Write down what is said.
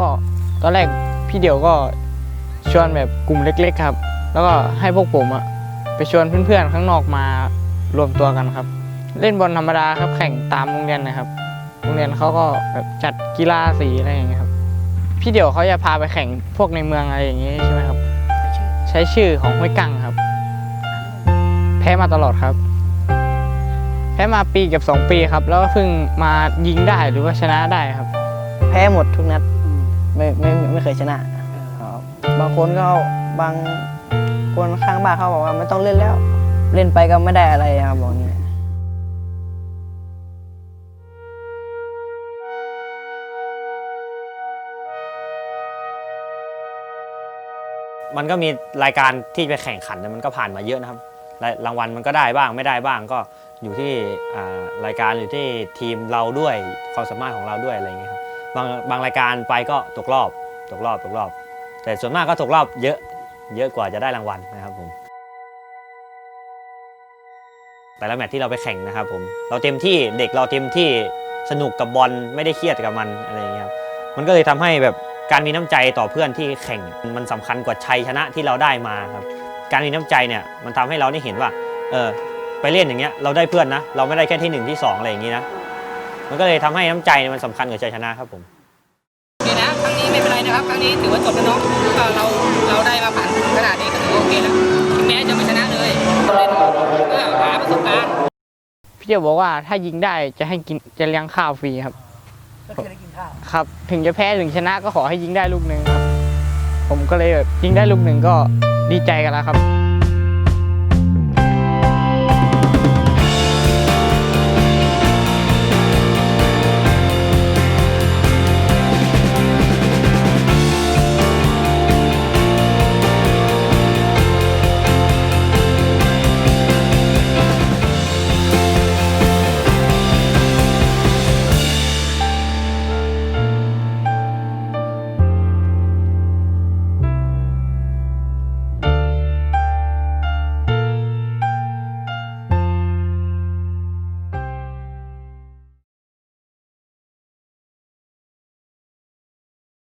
ก็ตอนแรกพี่เดี่ยวก็ชวนแบบกลุ่มเล็ก ๆ ครับ แล้วก็ให้พวกผมอะไปชวนเพื่อนๆข้างนอกมารวมตัวกันครับ เล่นบอลธรรมดาครับ แข่งตามโรงเรียนนะครับ โรงเรียนเขาก็แบบจัดกีฬาสีอะไรอย่างเงี้ยครับ พี่เดี่ยวเขาจะพาไปแข่งพวกในเมืองอะไรอย่างเงี้ยใช่ไหมครับ ใช้ชื่อของห้วยกังครับ แพ้มาตลอดครับ แพ้มาปีกับสองปีครับ แล้วก็เพิ่งมายิงได้หรือว่าชนะได้ครับ แพ้หมดทุกนัด ไม่ไม่ไม่เคยชนะครับบางคนก็บางคนข้างบ้านเขาบอกว่าไม่ต้องเล่นแล้ว เล่นไปก็ไม่ได้อะไรครับบอกอย่างนี้มันก็มีรายการที่ไปแข่งขันมันก็ผ่านมาเยอะนะครับรางวัลมันก็ได้บ้างไม่ได้บ้างก็อยู่ที่รายการอยู่ที่ทีมเราด้วยความสามารถของเราด้วยอะไรอย่างเงี้ยครับ บางบางรายการไปก็ตกรอบตกรอบตกรอบ แต่ส่วนมากก็ตกรอบเยอะเยอะกว่าจะได้รางวัลนะครับผมแต่ละแมตช์ที่เราไปแข่งนะครับผมเราเต็มที่เด็กเราเต็มที่สนุกกับบอลไม่ได้เครียดกับมันอะไรอย่างเงี้ยครับมันก็เลยทำให้แบบการมีน้ำใจต่อเพื่อนที่แข่งมันสำคัญกว่าชัยชนะที่เราได้มาครับ การมีน้ำใจเนี่ยมันทำให้เราได้เห็นว่าเออไปเล่นอย่างเงี้ยเราได้เพื่อนนะ เราไม่ได้แค่ที่หนึ่งที่สองอะไรอย่างงี้นะ มันก็เลยทำให้น้ำใจเนี่ยมันสำคัญกว่าชัยชนะครับผมโอเคนะครั้งนี้ไม่เป็นไรนะครับครั้งนี้ถือว่าจบแล้วเนาะก็เราเราได้มาผ่านขนาดนี้ก็ถือว่าโอเคแล้วถึงแม้จะไม่ชนะเลยเราเล่นเพื่อหาประสบการณ์พี่เดี่ยวบอกว่าถ้ายิงได้จะให้กินจะเลี้ยงข้าวฟรีครับก็เคยได้กินข้าวครับ ถึงจะแพ้ถึงชนะก็ขอให้ยิงได้ลูกหนึ่งครับ ผมก็เลยแบบยิงได้ลูกหนึ่งก็ดีใจกันแล้วครับ